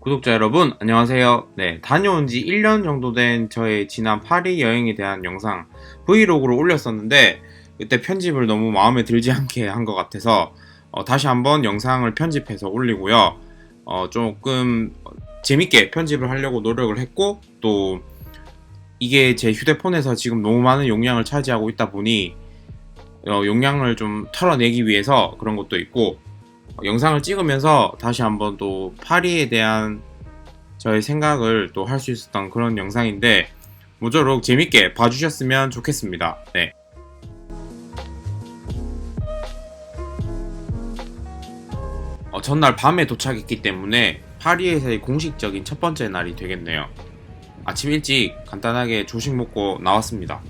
구독자 여러분, 안녕하세요. 네, 다녀온 지 1년 정도 된 저의 지난 파리 여행에 대한 영상 브이로그를 올렸었는데, 그때 편집을 너무 마음에 들지 않게 한 것 같아서, 어, 다시 한번 영상을 편집해서 올리고요. 어, 조금 재밌게 편집을 하려고 노력을 했고, 또, 이게 제 휴대폰에서 지금 너무 많은 용량을 차지하고 있다 보니, 어, 용량을 좀 털어내기 위해서 그런 것도 있고, 어, 영상을 찍으면서 다시 한번 또 파리에 대한 저의 생각을 또 할 수 있었던 그런 영상인데 모쪼록 재밌게 봐주셨으면 좋겠습니다. 네. 어, 전날 밤에 도착했기 때문에 파리에서의 공식적인 첫 번째 날이 되겠네요. 아침 일찍 간단하게 조식 먹고 나왔습니다.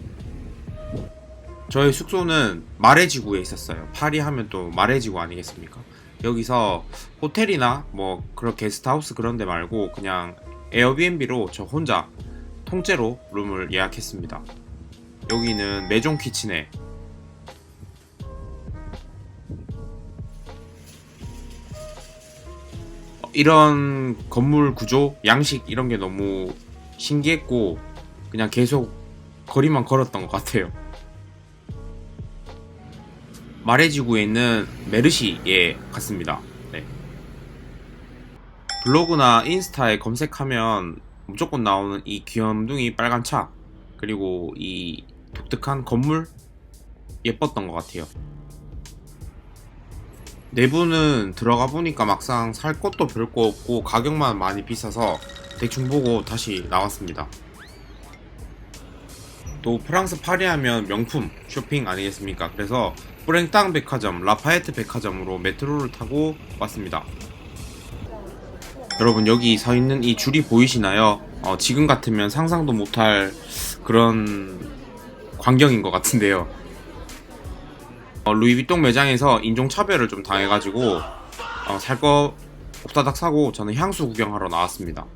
저희 숙소는 마레지구에 있었어요. 파리 하면 또 마레지구 아니겠습니까? 여기서 호텔이나 뭐 그런 게스트하우스 그런 데 말고 그냥 에어비앤비로 저 혼자 통째로 룸을 예약했습니다. 여기는 메종 키친에 이런 건물 구조, 양식 이런 게 너무 신기했고 그냥 계속 거리만 걸었던 것 같아요. 마레지구에 있는 메르시에 갔습니다. 네. 블로그나 인스타에 검색하면 무조건 나오는 이 귀염둥이 빨간 차 그리고 이 독특한 건물 예뻤던 것 같아요. 내부는 들어가 보니까 막상 살 것도 별거 없고 가격만 많이 비싸서 대충 보고 다시 나왔습니다. 또 프랑스 파리 하면 명품 쇼핑 아니겠습니까? 그래서 뿌랭땅 백화점, 라파에트 백화점으로 메트로를 타고 왔습니다. 여러분 여기 서 있는 이 줄이 보이시나요? 어, 지금 같으면 상상도 못할 그런 광경인 것 같은데요. 어, 루이비통 매장에서 인종차별을 좀 당해가지고 어, 살거 없다닥 사고 저는 향수 구경하러 나왔습니다.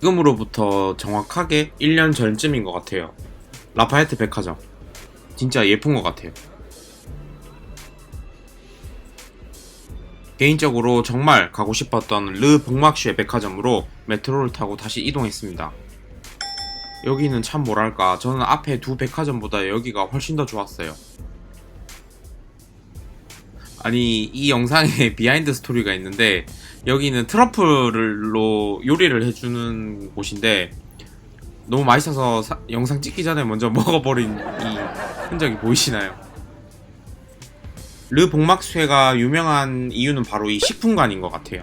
지금으로부터 정확하게 1년 전쯤인 것 같아요. 라파에트 백화점. 진짜 예쁜 것 같아요. 개인적으로 정말 가고 싶었던 르 복막슈의 백화점으로 메트로를 타고 다시 이동했습니다. 여기는 참 뭐랄까 저는 앞에 두 백화점보다 여기가 훨씬 더 좋았어요. 아니 이 영상에 비하인드 스토리가 있는데 여기는 트러플로 요리를 해주는 곳인데 너무 맛있어서 사- 영상 찍기 전에 먼저 먹어버린 이 흔적이 보이시나요? 르 복막쇠가 유명한 이유는 바로 이 식품관인 것 같아요.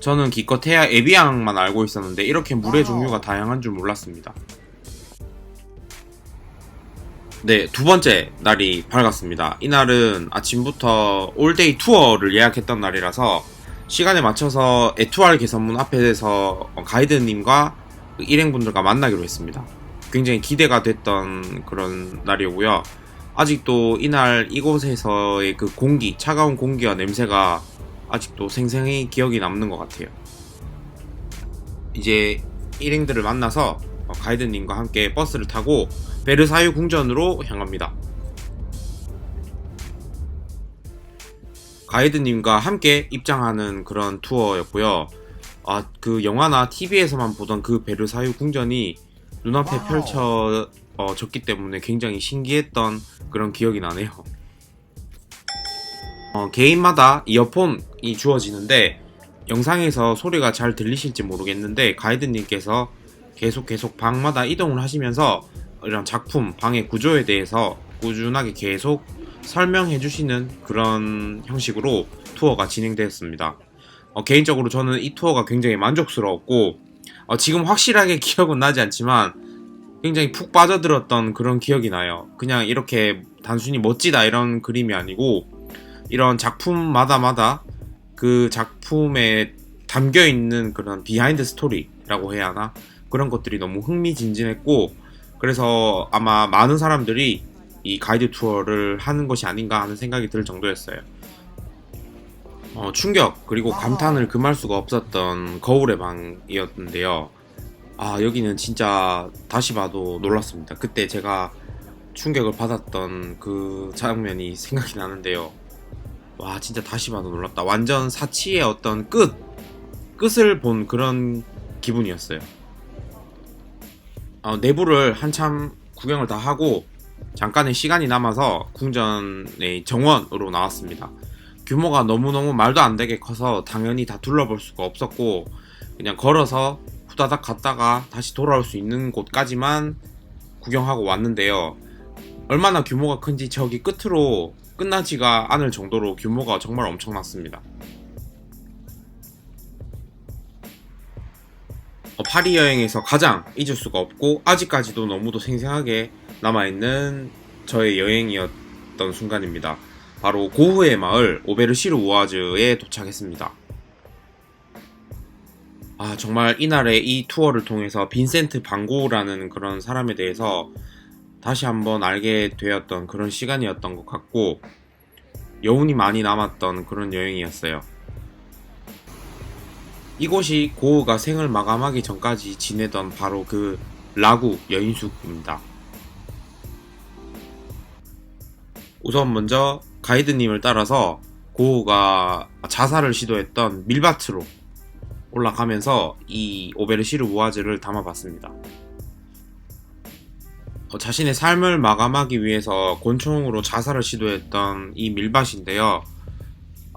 저는 기껏해야 에비앙만 알고 있었는데 이렇게 물의 종류가 다양한 줄 몰랐습니다. 네, 두 번째 날이 밝았습니다. 이날은 아침부터 올데이 투어를 예약했던 날이라서 시간에 맞춰서 에투알 개선문 앞에서 가이드님과 그 일행분들과 만나기로 했습니다. 굉장히 기대가 됐던 그런 날이고요. 아직도 이날 이곳에서의 그 공기, 차가운 공기와 냄새가 아직도 생생히 기억이 남는 것 같아요. 이제 일행들을 만나서 어, 가이드님과 함께 버스를 타고 베르사유 궁전으로 향합니다. 가이드님과 함께 입장하는 그런 투어였고요. 아, 그 영화나 TV에서만 보던 그 베르사유 궁전이 눈앞에. 펼쳐 졌기 때문에 굉장히 신기했던 그런 기억이 나네요. 어, 개인마다 이어폰이 주어지는데 영상에서 소리가 잘 들리실지 모르겠는데 가이드님께서 계속 계속 방마다 이동을 하시면서 이런 작품, 방의 구조에 대해서 꾸준하게 계속 설명해 주시는 그런 형식으로 투어가 진행되었습니다. 어, 개인적으로 저는 이 투어가 굉장히 만족스러웠고 어, 지금 확실하게 기억은 나지 않지만 굉장히 푹 빠져들었던 그런 기억이 나요. 그냥 이렇게 단순히 멋지다 이런 그림이 아니고 이런 작품마다마다 그 작품에 담겨 있는 그런 비하인드 스토리라고 해야 하나 그런 것들이 너무 흥미진진했고 그래서 아마 많은 사람들이 이 가이드 투어를 하는 것이 아닌가 하는 생각이 들 정도였어요. 어, 충격 그리고 감탄을 금할 수가 없었던 거울의 방이었는데요. 아 여기는 진짜 다시 봐도 놀랐습니다. 그때 제가 충격을 받았던 그 장면이 생각이 나는데요. 와 진짜 다시 봐도 놀랍다. 완전 사치의 어떤 끝 끝을 본 그런 기분이었어요. 어, 내부를 한참 구경을 다 하고 잠깐의 시간이 남아서 궁전의 정원으로 나왔습니다. 규모가 너무너무 말도 안 되게 커서 당연히 다 둘러볼 수가 없었고 그냥 걸어서 후다닥 갔다가 다시 돌아올 수 있는 곳까지만 구경하고 왔는데요. 얼마나 규모가 큰지 저기 끝으로 끝나지가 않을 정도로 규모가 정말 엄청났습니다. 어, 파리 여행에서 가장 잊을 수가 없고 아직까지도 너무도 생생하게 남아있는 저의 여행이었던 순간입니다. 바로 고흐의 마을 오베르시르 우아즈에 도착했습니다. 아 정말 이날의 이 투어를 통해서 빈센트 방고라는 그런 사람에 대해서 다시 한번 알게 되었던 그런 시간이었던 것 같고 여운이 많이 남았던 그런 여행이었어요. 이곳이 고흐가 생을 마감하기 전까지 지내던 바로 그 라구 여인숙입니다. 우선 먼저 가이드님을 따라서 고흐가 자살을 시도했던 밀바트로 올라가면서 이 오베르시르 우아즈를 담아봤습니다. 어, 자신의 삶을 마감하기 위해서 곤충으로 자살을 시도했던 이 밀밭인데요.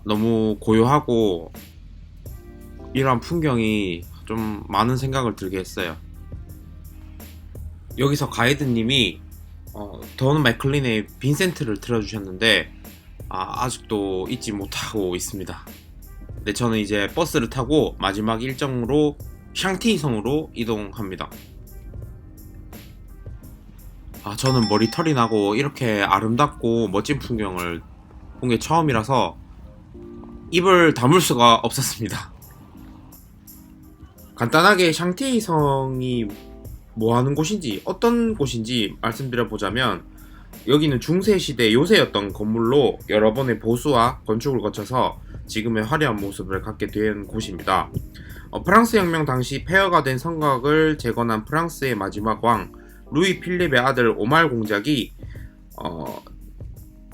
너무 고요하고 이러한 풍경이 좀 많은 생각을 들게 했어요. 여기서 가이드님이 어, 돈 맥클린의 빈센트를 틀어주셨는데 아, 아직도 잊지 못하고 있습니다. 네, 저는 이제 버스를 타고 마지막 일정으로 샹티 성으로 이동합니다. 아, 저는 머리털이 나고 이렇게 아름답고 멋진 풍경을 본 게 처음이라서 입을 다물 수가 없었습니다. 간단하게 샹티 성이 뭐 하는 곳인지, 어떤 곳인지 말씀드려보자면, 여기는 중세시대 요새였던 건물로 여러 번의 보수와 건축을 거쳐서 지금의 화려한 모습을 갖게 된 곳입니다. 어, 프랑스 혁명 당시 폐허가 된 성곽을 재건한 프랑스의 마지막 왕 루이 필립의 아들 오말 공작이 어,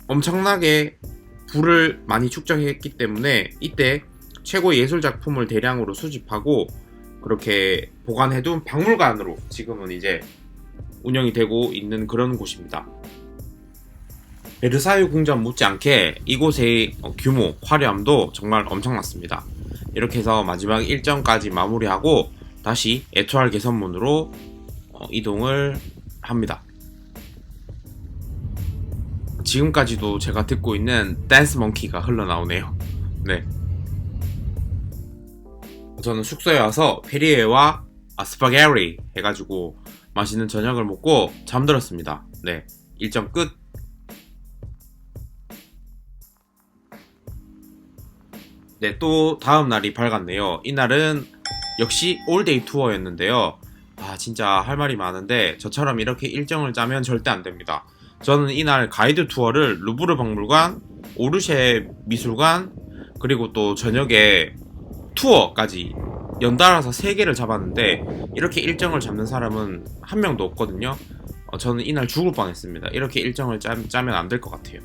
엄청나게 부를 많이 축적했기 때문에 이때 최고 예술 작품을 대량으로 수집하고 그렇게 보관해둔 박물관으로 지금은 이제 운영이 되고 있는 그런 곳입니다. 베르사유 궁전 못지않게 이곳의 어, 규모, 화려함도 정말 엄청났습니다. 이렇게 해서 마지막 일정까지 마무리하고 다시 에투알 개선문으로 어, 이동을 합니다. 지금까지도 제가 듣고 있는 댄스 몽키가 흘러나오네요. 네. 저는 숙소에 와서 페리에와 아, 스파게리 해가지고 맛있는 저녁을 먹고 잠들었습니다. 네. 일정 끝. 네, 또 다음 날이 밝았네요. 이날은 역시 올데이 투어였는데요. 아, 진짜 할 말이 많은데 저처럼 이렇게 일정을 짜면 절대 안 됩니다. 저는 이날 가이드 투어를 루브르 박물관, 오르쉐 미술관, 그리고 또 저녁에 투어까지 연달아서 3개를 잡았는데 이렇게 일정을 잡는 사람은 한 명도 없거든요. 어, 저는 이날 죽을 뻔했습니다. 이렇게 일정을 짜, 짜면 안 될 것 같아요.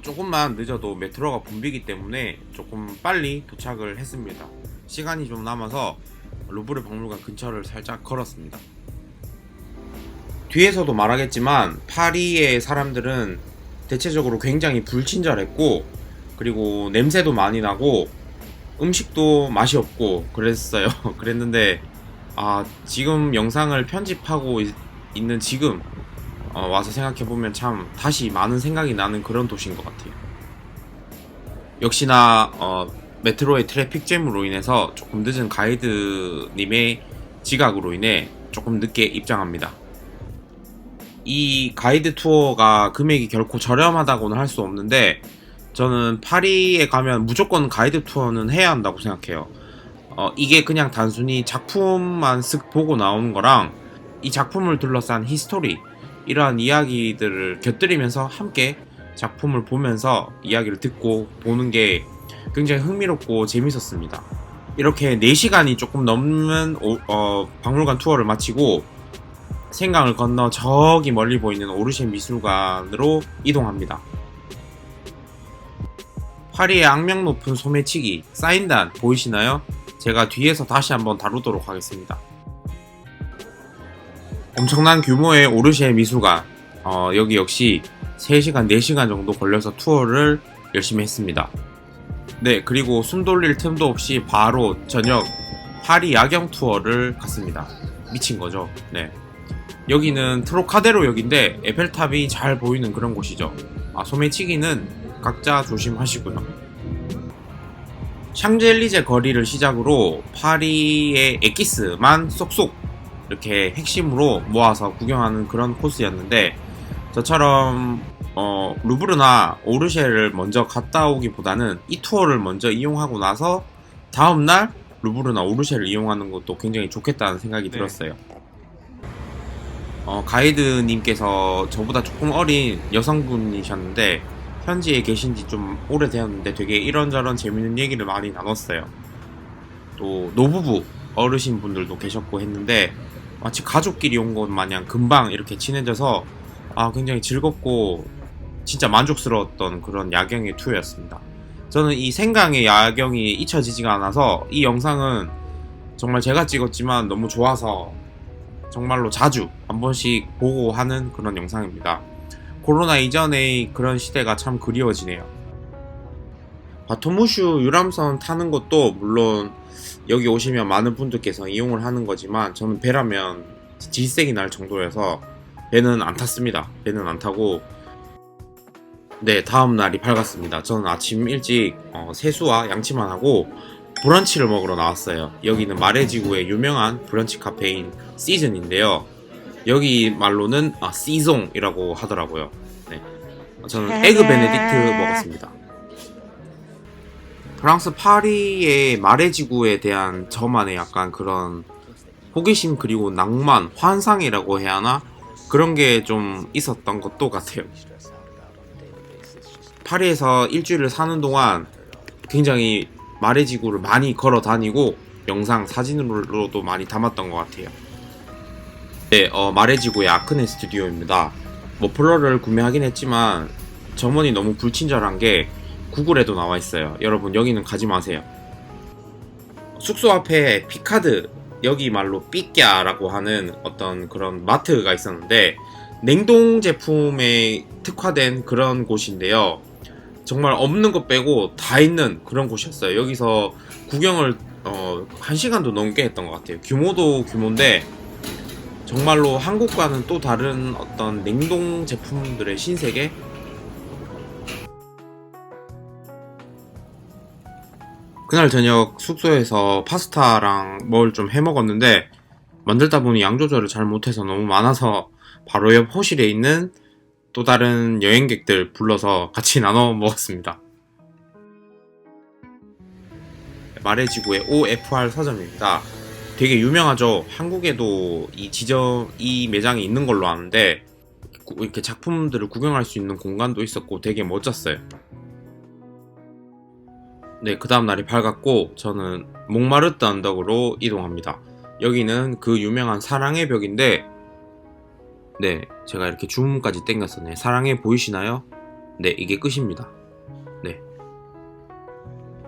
어, 조금만 늦어도 메트로가 붐비기 때문에 조금 빨리 도착을 했습니다. 시간이 좀 남아서 루브르 박물관 근처를 살짝 걸었습니다. 뒤에서도 말하겠지만 파리의 사람들은 대체적으로 굉장히 불친절했고 그리고 냄새도 많이 나고 음식도 맛이 없고 그랬어요. 그랬는데 아 지금 영상을 편집하고 있, 는 지금 어, 와서 생각해 보면 참 다시 많은 생각이 나는 그런 도시인 것 같아요. 역시나 어, 메트로의 트래픽 잼으로 인해서 조금 늦은 가이드님의 지각으로 인해 조금 늦게 입장합니다. 이 가이드 투어가 금액이 결코 저렴하다고는 할 수 없는데 저는 파리에 가면 무조건 가이드 투어는 해야 한다고 생각해요. 어, 이게 그냥 단순히 작품만 쓱 보고 나오는 거랑 이 작품을 둘러싼 히스토리 이러한 이야기들을 곁들이면서 함께 작품을 보면서 이야기를 듣고 보는 게 굉장히 흥미롭고 재밌었습니다. 이렇게 4시간이 조금 넘는 오, 어, 박물관 투어를 마치고 생강을 건너 저기 멀리 보이는 오르쉐 미술관으로 이동합니다. 파리의 악명 높은 소매치기 사인단 보이시나요? 제가 뒤에서 다시 한번 다루도록 하겠습니다. 엄청난 규모의 오르쉐 미술관 어, 여기 역시 3시간 4시간 정도 걸려서 투어를 열심히 했습니다. 네 그리고 숨 돌릴 틈도 없이 바로 저녁 파리 야경 투어를 갔습니다. 미친 거죠. 네. 여기는 트로카데로 역인데 에펠탑이 잘 보이는 그런 곳이죠. 아, 소매치기는 각자 조심하시고요. 샹젤리제 거리를 시작으로 파리의 엑기스만 쏙쏙 이렇게 핵심으로 모아서 구경하는 그런 코스였는데 저처럼 어, 루브르나 오르쉐를 먼저 갔다 오기보다는 이 투어를 먼저 이용하고 나서 다음날 루브르나 오르쉐를 이용하는 것도 굉장히 좋겠다는 생각이 네. 들었어요. 어, 가이드님께서 저보다 조금 어린 여성분이셨는데 현지에 계신 지 좀 오래되었는데 되게 이런저런 재밌는 얘기를 많이 나눴어요. 또 노부부 어르신 분들도 계셨고 했는데 마치 가족끼리 온 것 마냥 금방 이렇게 친해져서 아 굉장히 즐겁고 진짜 만족스러웠던 그런 야경의 투어였습니다. 저는 이 생강의 야경이 잊혀지지가 않아서 이 영상은 정말 제가 찍었지만 너무 좋아서 정말로 자주 한 번씩 보고 하는 그런 영상입니다. 코로나 이전의 그런 시대가 참 그리워지네요. 바토무슈 유람선 타는 것도 물론 여기 오시면 많은 분들께서 이용을 하는 거지만 저는 배라면 질색이 날 정도여서 배는 안 탔습니다. 배는 안 타고 네 다음 날이 밝았습니다. 저는 아침 일찍 어, 세수와 양치만 하고 브런치를 먹으러 나왔어요. 여기는 마레지구의 유명한 브런치 카페인 시즌인데요. 여기 말로는 아, 시송이라고 하더라고요. 네. 저는 에그 베네딕트 먹었습니다. 프랑스 파리의 마레지구에 대한 저만의 약간 그런 호기심 그리고 낭만, 환상이라고 해야 하나? 그런 게 좀 있었던 것도 같아요. 파리에서 일주일을 사는 동안 굉장히 마레지구를 많이 걸어 다니고 영상, 사진으로도 많이 담았던 것 같아요. 네, 어, 마레지구의 아크네 스튜디오입니다. 머플러를 구매하긴 했지만 점원이 너무 불친절한 게 구글에도 나와 있어요. 여러분 여기는 가지 마세요. 숙소 앞에 피카드 여기 말로 삐끼야라고 하는 어떤 그런 마트가 있었는데 냉동 제품에 특화된 그런 곳인데요. 정말 없는 것 빼고 다 있는 그런 곳이었어요. 여기서 구경을 어, 1시간도 넘게 했던 것 같아요. 규모도 규모인데 정말로 한국과는 또 다른 어떤 냉동 제품들의 신세계 그날 저녁 숙소에서 파스타랑 뭘 좀 해 먹었는데 만들다 보니 양 조절을 잘 못해서 너무 많아서 바로 옆 호실에 있는 또 다른 여행객들 불러서 같이 나눠 먹었습니다. 마레지구의 OFR 서점입니다. 되게 유명하죠. 한국에도 이 지점 이 매장이 있는 걸로 아는데 구- 이렇게 작품들을 구경할 수 있는 공간도 있었고 되게 멋졌어요. 네, 그 다음 날이 밝았고 저는 몽마르트 언덕으로 이동합니다. 여기는 그 유명한 사랑의 벽인데 네, 제가 이렇게 주문까지 땡겼었네. 사랑해 보이시나요? 네, 이게 끝입니다. 네.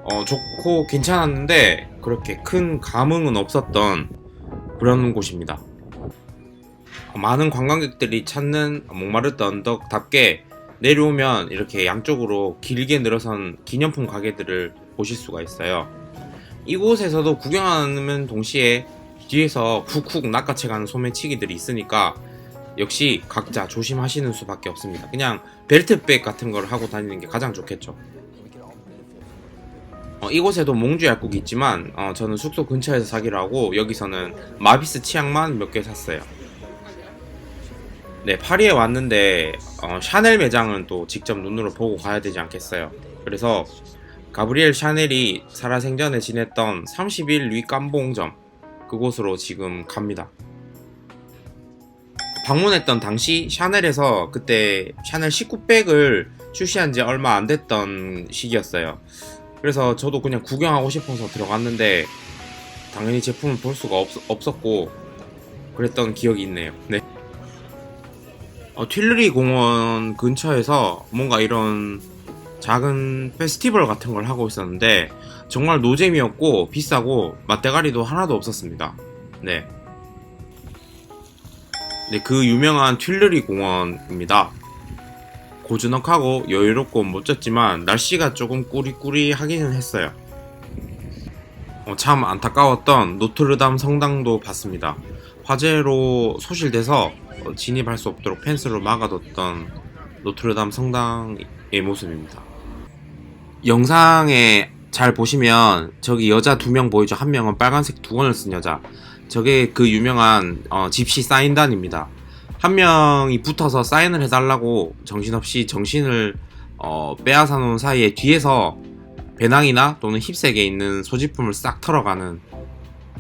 어, 좋고 괜찮았는데 그렇게 큰 감흥은 없었던 그런 곳입니다. 어, 많은 관광객들이 찾는 몽마르트 언덕답게 내려오면 이렇게 양쪽으로 길게 늘어선 기념품 가게들을 보실 수가 있어요. 이곳에서도 구경하는 동시에 뒤에서 쿡쿡 낚아채가는 소매치기들이 있으니까 역시 각자 조심하시는 수밖에 없습니다. 그냥 벨트백 같은 걸 하고 다니는 게 가장 좋겠죠. 어, 이곳에도 몽주 약국이 있지만 어, 저는 숙소 근처에서 사기로 하고 여기서는 마비스 치약만 몇 개 샀어요. 네, 파리에 왔는데 어, 샤넬 매장은 또 직접 눈으로 보고 가야 되지 않겠어요. 그래서 가브리엘 샤넬이 살아생전에 지냈던 30일 위 깜봉점 그곳으로 지금 갑니다. 방문했던 당시 샤넬에서 그때 샤넬 19백을 출시한 지 얼마 안 됐던 시기였어요. 그래서 저도 그냥 구경하고 싶어서 들어갔는데 당연히 제품을 볼 수가 없, 없었고 그랬던 기억이 있네요. 네. 어, 튠르리 공원 근처에서 뭔가 이런 작은 페스티벌 같은 걸 하고 있었는데 정말 노잼이었고 비싸고 맛대가리도 하나도 없었습니다. 네. 네, 그 유명한 튠르리 공원입니다. 고즈넉하고 여유롭고 멋졌지만 날씨가 조금 꾸리꾸리하기는 했어요. 어, 참 안타까웠던 노트르담 성당도 봤습니다. 화재로 소실돼서 어, 진입할 수 없도록 펜스로 막아뒀던 노트르담 성당의 모습입니다. 영상에 잘 보시면 저기 여자 두 명 보이죠? 한 명은 빨간색 두건을 쓴 여자. 저게 그 유명한 어, 집시 사인단입니다. 한 명이 붙어서 사인을 해달라고 정신없이 정신을 어, 빼앗아 놓은 사이에 뒤에서 배낭이나 또는 힙색에 있는 소지품을 싹 털어가는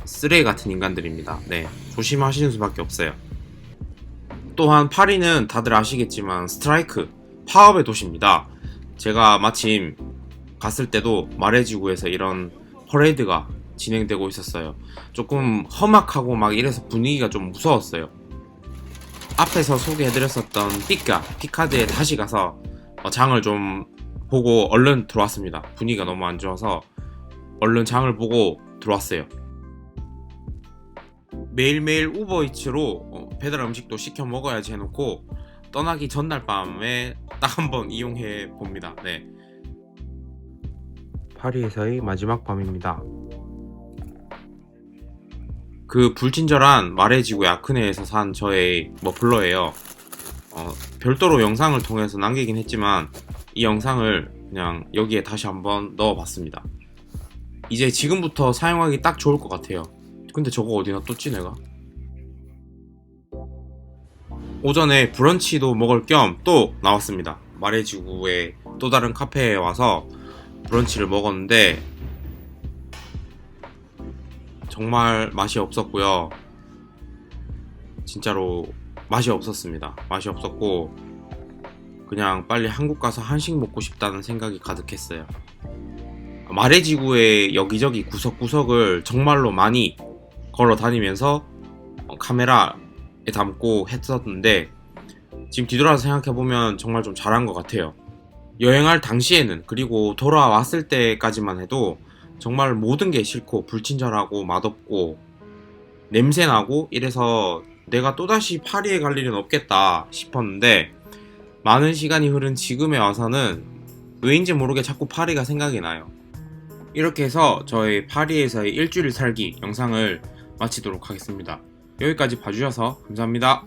쓰레기 같은 인간들입니다. 네, 조심하시는 수밖에 없어요. 또한 파리는 다들 아시겠지만 스트라이크, 파업의 도시입니다. 제가 마침 갔을 때도 마레지구에서 이런 퍼레이드가 진행되고 있었어요. 조금 험악하고 막 이래서 분위기가 좀 무서웠어요. 앞에서 소개해드렸었던 삐까, 피카드에 다시 가서 어, 장을 좀 보고 얼른 들어왔습니다. 분위기가 너무 안 좋아서 얼른 장을 보고 들어왔어요. 매일매일 우버이츠로 어, 배달 음식도 시켜 먹어야지 해놓고 떠나기 전날 밤에 딱 한 번 이용해 봅니다. 네. 파리에서의 마지막 밤입니다. 그 불친절한 마레지구 야크네에서 산 저의 머플러예요. 어, 별도로 영상을 통해서 남기긴 했지만 이 영상을 그냥 여기에 다시 한번 넣어봤습니다. 이제 지금부터 사용하기 딱 좋을 것 같아요. 근데 저거 어디 놔뒀지 내가? 오전에 브런치도 먹을 겸 또 나왔습니다. 마레지구의 또 다른 카페에 와서 브런치를 먹었는데 정말 맛이 없었고요. 진짜로 맛이 없었습니다. 맛이 없었고 그냥 빨리 한국 가서 한식 먹고 싶다는 생각이 가득했어요. 마레 지구의 여기저기 구석구석을 정말로 많이 걸어 다니면서 어, 카메라에 담고 했었는데 지금 뒤돌아서 생각해보면 정말 좀 잘한 것 같아요. 여행할 당시에는 그리고 돌아왔을 때까지만 해도 정말 모든 게 싫고 불친절하고 맛없고 냄새나고 이래서 내가 또다시 파리에 갈 일은 없겠다 싶었는데 많은 시간이 흐른 지금에 와서는 왜인지 모르게 자꾸 파리가 생각이 나요. 이렇게 해서 저의 파리에서의 일주일 살기 영상을 마치도록 하겠습니다. 여기까지 봐주셔서 감사합니다.